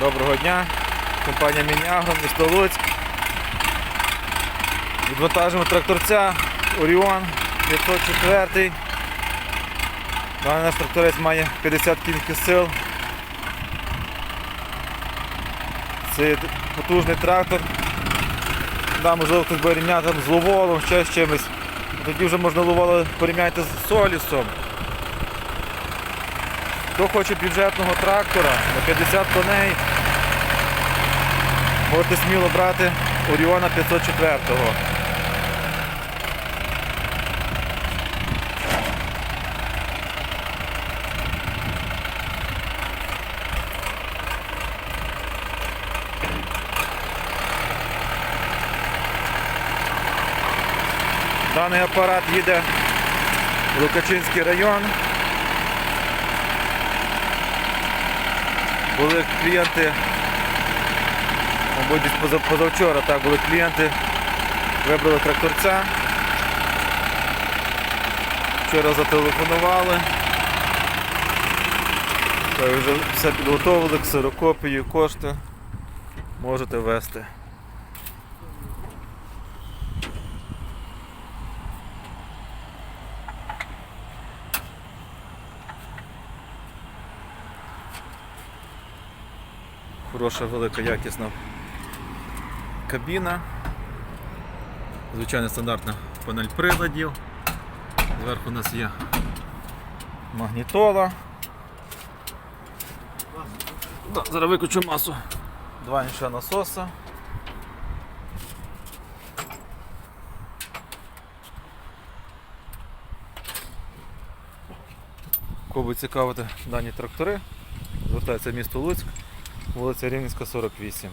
Доброго дня. Компанія Мінягро, місто Луцьк. Відвантажимо тракторця Оріон 504. Даний наш тракторець має 50 кінських сил. Це потужний трактор. Да, можливо, хтось буде рівняти з ловолом, ще з чимось. Тоді вже можна ловоло порівняти з солісом. Хто хоче бюджетного трактора на 50 коней, можете сміло брати Оріона 504-го. Даний апарат їде в Лукачинський район. Були клієнти, мабуть, позавчора так, були клієнти, вибрали тракторця. Вчора зателефонували. Так, Вже все підготовили, ксерокопію, кошти. Можете вести. Хороша, велика, якісна кабіна. Звичайно стандартна панель приладів. Зверху у нас є магнітола. Да, зараз виключу масу. Два інша насоса. Кого цікавити дані трактори, звертається місто Луцьк, вулиця Рівненська, 48.